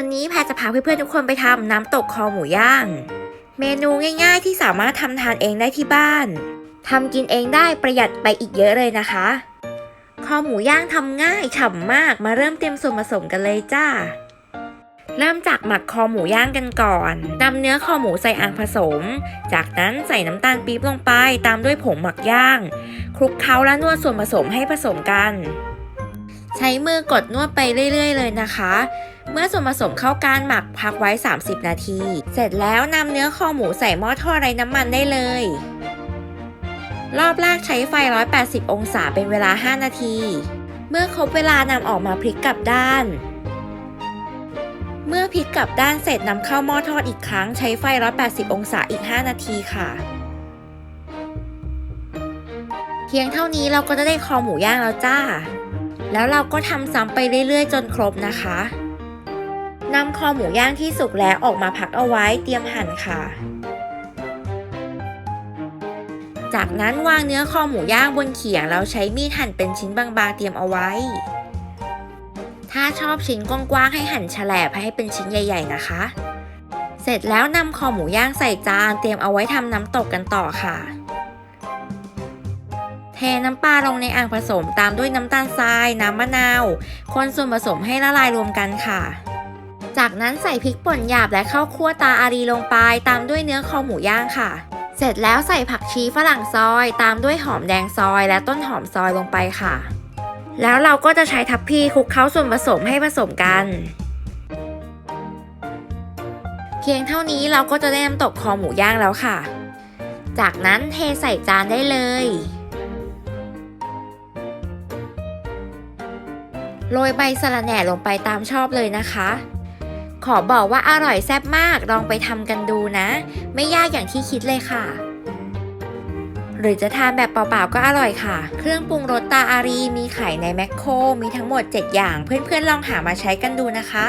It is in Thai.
วันนี้แพรจะพาเพื่อนๆทุกคนไปทำน้ำตกคอหมูย่าง เมนูง่ายๆที่สามารถทำทานเองได้ที่บ้านทำกินเองได้ประหยัดไปอีกเยอะเลยนะคะ คอหมูย่างทำง่ายฉ่ำมากมาเริ่มเตรียมส่วนผสมกันเลยจ้า เริ่มจากหมักคอหมูย่างกันก่อนนำเนื้อคอหมูใส่อ่างผสม จากนั้นใส่น้ำตาลปี๊บลงไปตามด้วยผงหมักย่าง คลุกเคล้าและนวดส่วนผสมให้ผสมกัน ใช้มือกดนวดไปเรื่อย ๆ เลยนะคะ เมื่อส่วนผสมเข้ากันหมักพักไว้ 30 นาที เสร็จแล้วนำเนื้อคอหมูใส่หม้อทอดไร้น้ำมันได้เลย รอบแรกใช้ไฟ 180 องศาเป็นเวลา 5 นาที เมื่อครบเวลานำออกมาพลิกกลับด้าน เมื่อพลิกกลับด้านเสร็จนำเข้าหม้อทอดอีกครั้งใช้ไฟ 180 องศาอีก 5 นาทีค่ะเพียงเท่านี้เราก็จะได้คอหมูย่างแล้วจ้า แล้วเราก็ทำซ้ำไปเรื่อยๆ จนครบนะคะ นำคอหมูย่างที่สุกแล้วออกมาพักเอาไว้เตรียมหั่นค่ะ จากนั้นวางเนื้อคอหมูย่างบนเขียงแล้วใช้มีดหั่นเป็นชิ้นบางๆเตรียมเอาไว้ ถ้าชอบชิ้นกว้างๆให้หั่นแฉลบให้เป็นชิ้นใหญ่ ๆ นะคะ เสร็จแล้วนำคอหมูย่างใส่จานเตรียมเอาไว้ทำน้ำตกกันต่อค่ะเทน้ำปลาลงในอ่างผสมตามด้วยน้ำตาลทราย น้ำมะนาว คนส่วนผสมให้ละลายรวมกันค่ะ จากนั้นใส่พริกป่นหยาบและข้าวคั่วตาอารีลงไปตามด้วยเนื้อคอหมูย่างค่ะ เสร็จแล้วใส่ผักชีฝรั่งซอย ตามด้วยหอมแดงซอย และต้นหอมซอยลงไปค่ะ แล้วเราก็จะใช้ทัพพีคลุกเคล้าส่วนผสมให้ผสมกัน เพียงเท่านี้เราก็จะได้น้ำตกคอหมูย่างแล้วค่ะ จากนั้นเทใส่จานได้เลยโรยใบสะระแหน่ลงไปตามชอบเลยนะคะ ขอบอกว่าอร่อยแซ่บมากลองไปทำกันดูนะ ไม่ยากอย่างที่คิดเลยค่ะ หรือจะทานแบบเปล่าๆก็อร่อยค่ะ เครื่องปรุงรสตาอารีมีขายในแมคโครมีทั้งหมด 7 อย่าง เพื่อนๆลองหามาใช้กันดูนะคะ